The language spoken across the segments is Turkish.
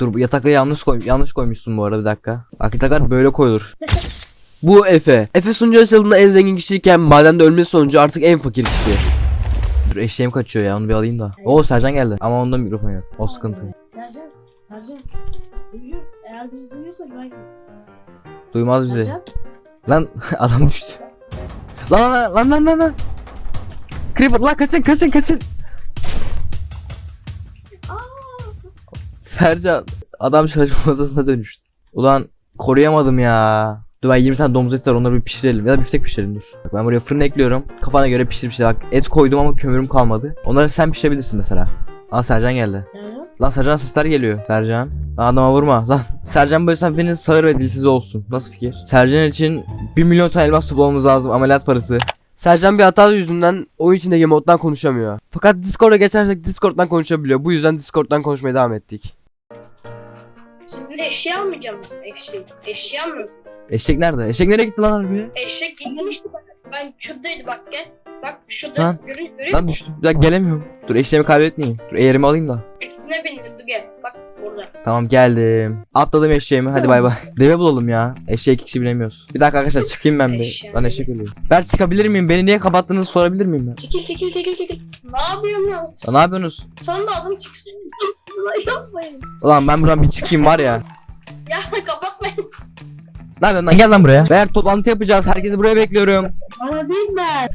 Dur bu yatakları yanlış koy yanlış koymuşsun bu arada bir dakika. Bak yataklar böyle koyulur. Bu Efe. Efe sunucu açıldığında en zengin kişiyken madende ölmesi sonucu artık en fakir kişi. Dur eşeğim kaçıyor ya onu bir alayım da. Oo Sercan geldi ama onda mikrofon yok. O sıkıntı. Sercan, Sercan. Duyuyor. Eğer bizi duyuyorsa ben... Duymaz bizi. Sercan. Lan adam düştü. Lan lan lan lan lan lan. Creeper lan kaçın kaçın kaçın. Sercan adam çalışma masasına dönüştü. Ulan koruyamadım ya. Dur ben 20 tane domuz eti var onları bir pişirelim ya da biftek pişirelim dur. Bak ben buraya fırın ekliyorum. Kafana göre pişir pişir bak et koydum ama kömürüm kalmadı. Onları sen pişirebilirsin mesela. Aa Sercan geldi. Sercan. Lan Sercan sesler geliyor. Sercan. Lan adama vurma. Lan Sercan böyle sen sağır ve dilsiz olsun. Nasıl fikir? Sercan için 1 milyon tane elmas toplamamız lazım. Ameliyat parası. Sercan bir hata yüzünden oyun içindeki moddan konuşamıyor. Fakat Discord'a geçersek Discord'dan konuşabiliyor. Bu yüzden Discord'dan konuşmaya devam ettik. Şimdi eşya almayacağım eşek. Eşya mı? Eşek nerede? Eşek nereye gitti lan harbi? Eşek gitmişti bak. Ben şuradaydı bak gel. Bak şurada Lan, görün görüyor Lan düştüm. Ya gelemiyorum. Dur eşeğimi kaybetmeyeyim. Dur eğerimi alayım da. Üstüne bindim dur gel. Bak burada. Tamam geldim. Atladım eşeğimi. Hadi bay bay. Deve bulalım ya. Eşeği iki kişi bilemiyoruz. Bir dakika arkadaşlar çıkayım ben bir. Lan eşek ölüyor. Ben çıkabilir miyim? Beni niye kapattığınızı sorabilir miyim ben? Çekil çekil çekil çekil. Ne yapıyorsun ya? Lan ne yapıyorsunuz? Sana da adım çıksın. Yapmayın. Ulan ben buradan bir çıkayım var ya. Ya kapatmayın. Ne yapıyorsun lan? Gel lan buraya. Beyler toplantı yapacağız. Herkesi buraya bekliyorum. Bana değil ben.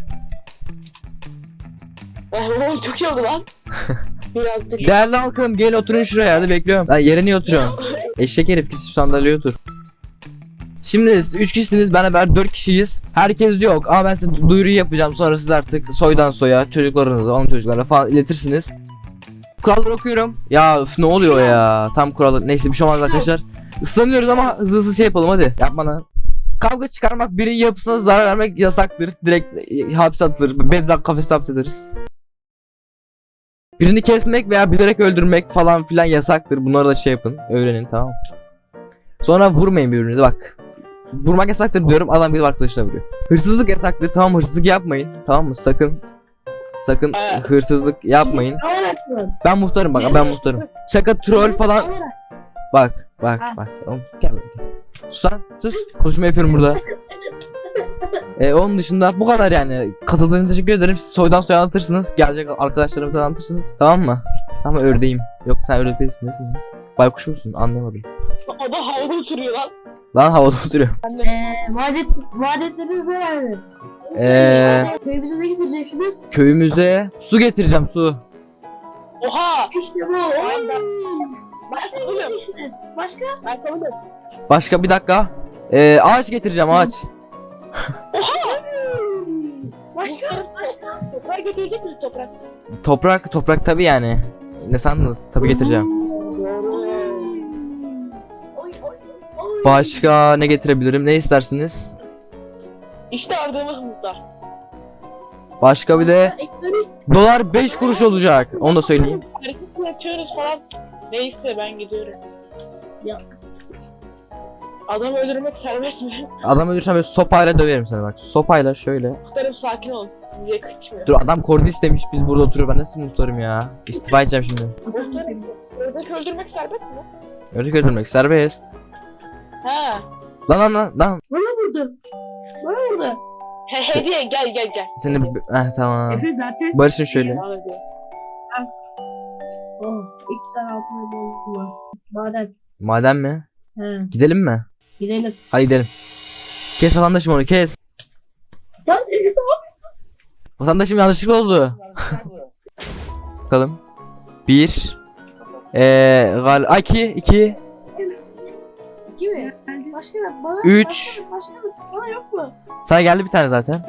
Oh, çok iyi oldu lan. Birazcık. Değerli halkım gel oturun şuraya hadi bekliyorum. Lan yere niye oturuyorsun? Eşek herif git şu sandalyeye otur. Şimdi siz 3 kişisiniz ben beraber 4 kişiyiz. Herkes yok ama ben size du- duyuruyu yapacağım. Sonra siz artık soydan soya çocuklarınıza onun çocuklarına falan iletirsiniz. Kuralları okuyorum. Ya üf, ne oluyor ya? Tam kurallar. Neyse bir şey olmaz arkadaşlar. Islanıyoruz ama hızlı hızlı şey yapalım hadi. Yapma lan. Kavga çıkarmak birinin yapısına zarar vermek yasaktır. Direkt e, hapse atılır. Bezzak kafeste hapsederiz. Birini kesmek veya bilerek öldürmek falan filan yasaktır. Bunları da şey yapın. Öğrenin tamam? Sonra vurmayın birbirinize bak. Vurmak yasaktır diyorum adam bir arkadaşına vuruyor. Hırsızlık yasaktır tamam hırsızlık yapmayın. Tamam mı? Sakın. Sakın Ee. hırsızlık yapmayın. Ben muhtarım bak ben muhtarım. Şaka troll falan. Bak bak Ha. bak. Oğlum, Gel böyle. Sus lan sus. Konuşma yapıyorum burada. E, onun dışında bu kadar yani. Katıldığınız için teşekkür ederim. Siz soydan soya anlatırsınız. Gelecek arkadaşlarımıza anlatırsınız. Tamam mı? Ama ördeğim. Yok sen ördek değilsin. Nesin? Baykuş musun? Anlayamadım. O da havada uçuruyor lan. Lan havada oturuyor. Eee vadet, vadetleriniz nelerdir? Eee Köyümüze ne gideceksiniz? köyümüze su getireceğim su. Oha. İşte bu. Başka ne gideceksiniz? Başka? Ben kabul. Başka bir dakika. Ee, ağaç getireceğim ağaç. Başka? Başka? Toprak getirecek misin toprak? Toprak toprak tabi yani. Ne sandınız? Tabi getireceğim. Oy oy oy. Başka ne getirebilirim? Ne istersiniz? İşte aradığımız mutlar. Başka bir de dolar 5 kuruş olacak. Onu da söyleyeyim. Hareket yapıyoruz falan. Neyse ben gidiyorum. Ya. Adam öldürmek serbest mi? Adam ölürsem böyle sopayla döverim seni bak. Sopayla şöyle. Muhtarım sakin olun. Size kaçmıyor. Dur adam kordi istemiş biz burada oturuyor. Ben nasıl muhtarım ya? İstifa edeceğim şimdi. Muhtarım. Ördek öldürmek serbest mi? Ördek öldürmek serbest. Ha. Lan lan lan lan. Vurdu. Bana vurdu. He hediye gel gel gel. Seni eh tamam. Efe zaten. Barışın şöyle. Hediye. Oh, iki tane altına bozdum var. Maden. Maden mi? He, Gidelim mi? gidelim. Hadi gidelim. Kes vatandaşım onu kes. Lan Vatandaşım yanlışlıkla oldu. Bakalım. Bir. Eee gal Ay, iki iki iki mi? Başka yok. Bana Üç. Başka, yok. Bana yok mu? Sana geldi bir tane zaten.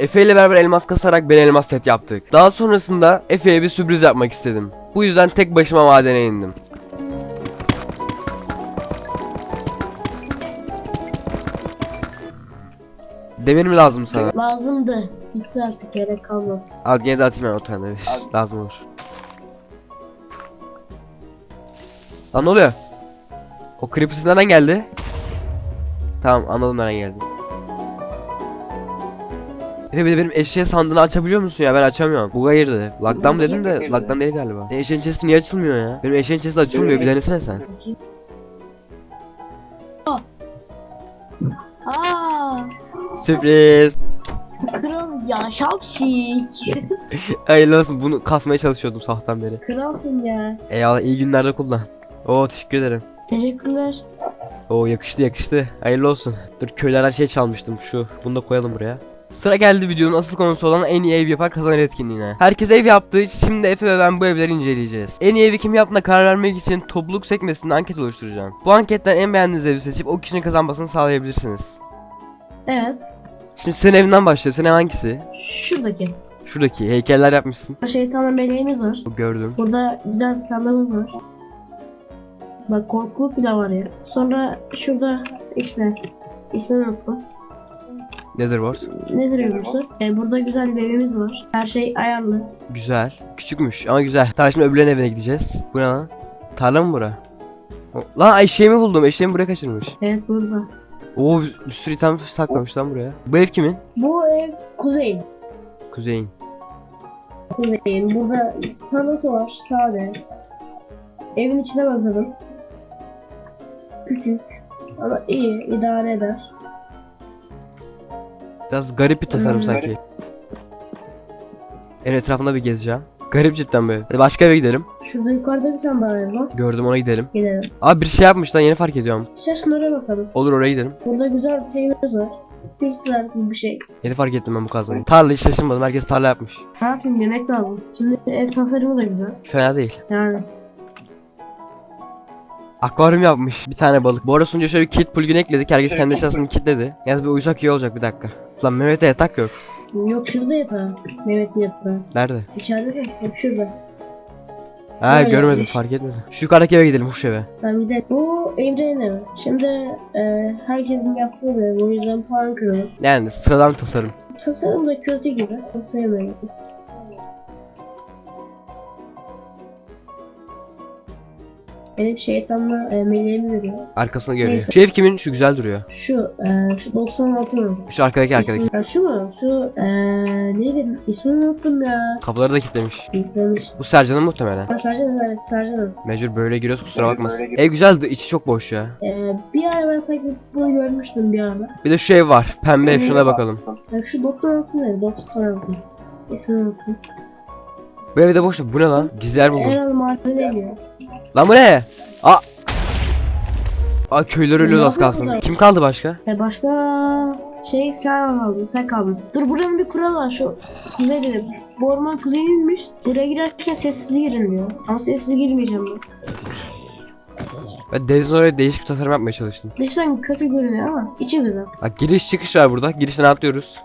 Efe ile beraber elmas kasarak ben elmas set yaptık. Daha sonrasında Efe'ye bir sürpriz yapmak istedim. Bu yüzden tek başıma madene indim. Demir mi lazım sana? Lazımdı. Bitti artık gerek kalmadı. Al yine de atayım ben o tane. Lazım olur. Lan ne oluyor? O creeper nereden geldi? Tamam anladım nereden geldi. Efe bir de benim eşeğe sandığını açabiliyor musun ya? Ben açamıyorum. Buga girdi. Lag'dan mı dedim de lag'dan değil galiba. E, eşeğin chest'i niye açılmıyor ya? Benim eşeğin chest'i açılmıyor. Bir denesene sen. Aa, Sürpriz. kral ya şapşik. Hayırlı olsun. Bunu kasmaya çalışıyordum sabahtan beri. Kralsın ya. Eyvallah iyi günlerde kullan. Oo teşekkür ederim. Teşekkürler. Oo yakıştı yakıştı. Hayırlı olsun. Dur köylerden şey çalmıştım şu. Bunu da koyalım buraya. Sıra geldi videonun asıl konusu olan en iyi ev yapar kazanır etkinliğine. Herkes ev yaptığı için şimdi Efe ve ben bu evleri inceleyeceğiz. En iyi evi kim yaptığına karar vermek için topluluk sekmesinde anket oluşturacağım. Bu anketten en beğendiğiniz evi seçip o kişinin kazanmasını sağlayabilirsiniz. Evet. Şimdi senin evinden başlayalım. Senin ev hangisi? Şuradaki. Şuradaki heykeller yapmışsın. Şeytanla meleğimiz var. Gördüm. Burada güzel planlarımız var. Bak korkuluk bile var ya. Sonra şurada işte ismini unuttum. Netherworld. Nedir burası? E, burada güzel bir evimiz var. Her şey ayarlı. Güzel. Küçükmüş ama güzel. Tamam şimdi öbürlerinin evine gideceğiz. Bu ne lan? Tarla mı bura? O- Lan eşeğimi buldum. Eşeğimi buraya kaçırmış. Evet burada. Oo bir, bir sürü item saklamış lan buraya. Bu ev kimin? Bu ev kuzey. Kuzey'in. Kuzeyin. Burada tarlası var. Sade. Evin içine bakalım. Küçük. Ama iyi. idare eder. Biraz garip bir tasarım Hmm. sanki. En etrafında bir gezeceğim. Garip cidden böyle. Hadi başka eve gidelim. Şurada yukarıda bir tane daha ev var. Gördüm ona gidelim. Gidelim. Abi bir şey yapmış lan yeni fark ediyorum. İstersen oraya bakalım. Olur oraya gidelim. Burada güzel bir şeyimiz var. Pixar gibi bir şey. Yeni fark ettim ben bu kazmayı. Tarla hiç şaşırmadım. Herkes tarla yapmış. Ne yapayım yemek lazım. Şimdi ev tasarımı da güzel. Fena değil. Yani. Akvaryum yapmış bir tane balık. Bu arada sunucuya şöyle bir kit plugin ekledik. Herkes kendi eşyasını kilitledi. Yalnız bir uyusak iyi olacak bir dakika. Lan Mehmet'e yatak yok. Yok şurada yatağı. Mehmet'in yatağı. Nerede? İçeride de. Yok şurada. Ha görmedim yapmış. fark etmedim. Şu yukarıdaki eve gidelim huş eve. Ben bir de bu Emre'nin evi. Şimdi e, herkesin yaptığı bir ev. O yüzden puan kırıyor. Yani sıradan tasarım. Tasarım da kötü gibi. Çok sevmiyorum. Benim şeytanla e, meleğimi veriyor. Arkasını görüyor. Neyse. Şu ev kimin? Şu güzel duruyor. Şu, e, şu 96 mı? Şu arkadaki arkadaki. İsmi- şu mu? Şu, e, neydi? İsmini unuttum ya. Kapıları da kilitlemiş. Yüklemiş. Bu Sercan'ın muhtemelen. Ha, Sercan, evet, Sercan'ım. Mecbur böyle giriyoruz kusura bakmasın. Ev güzeldi içi çok boş ya. E, bir ara ben sanki bunu görmüştüm bir ara. Bir de şu ev var. Pembe ev şuna bakalım. Ya şu 96 neydi? 96. İsmini unuttum. Bu evde boş. Bu ne lan? Gizler buldum. Herhalde mahallede geliyor. Lan bu ne? Aa! Aa köyler ölüyor Ne az kalsın. Kim kaldı başka? E başka şey sen aldın, sen kaldın. Dur buranın bir kuralı var şu kuzey dedim. Bu orman kuzeyiymiş. Buraya girerken sessiz girin diyor. Ama sessiz girmeyeceğim ben. Ben denizin oraya değişik bir tasarım yapmaya çalıştım. Dıştan kötü görünüyor ama içi güzel. Bak giriş çıkış var burada. Girişten atlıyoruz.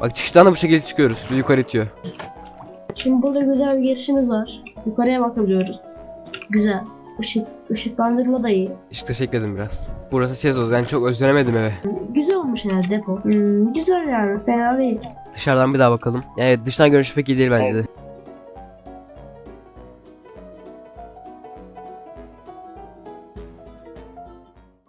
Bak çıkıştan da bu şekilde çıkıyoruz. Biz yukarı itiyor. Şimdi burada güzel bir girişimiz var. Yukarıya bakabiliyoruz. Güzel. Işık, ışıklandırma da iyi. İşte teşekkür ederim biraz. Burası Sezos yani çok özlenemedim eve. Güzel olmuş yani depo. Hmm, güzel yani fena değil. Dışarıdan bir daha bakalım. Evet dıştan görünüşü pek iyi değil bence de.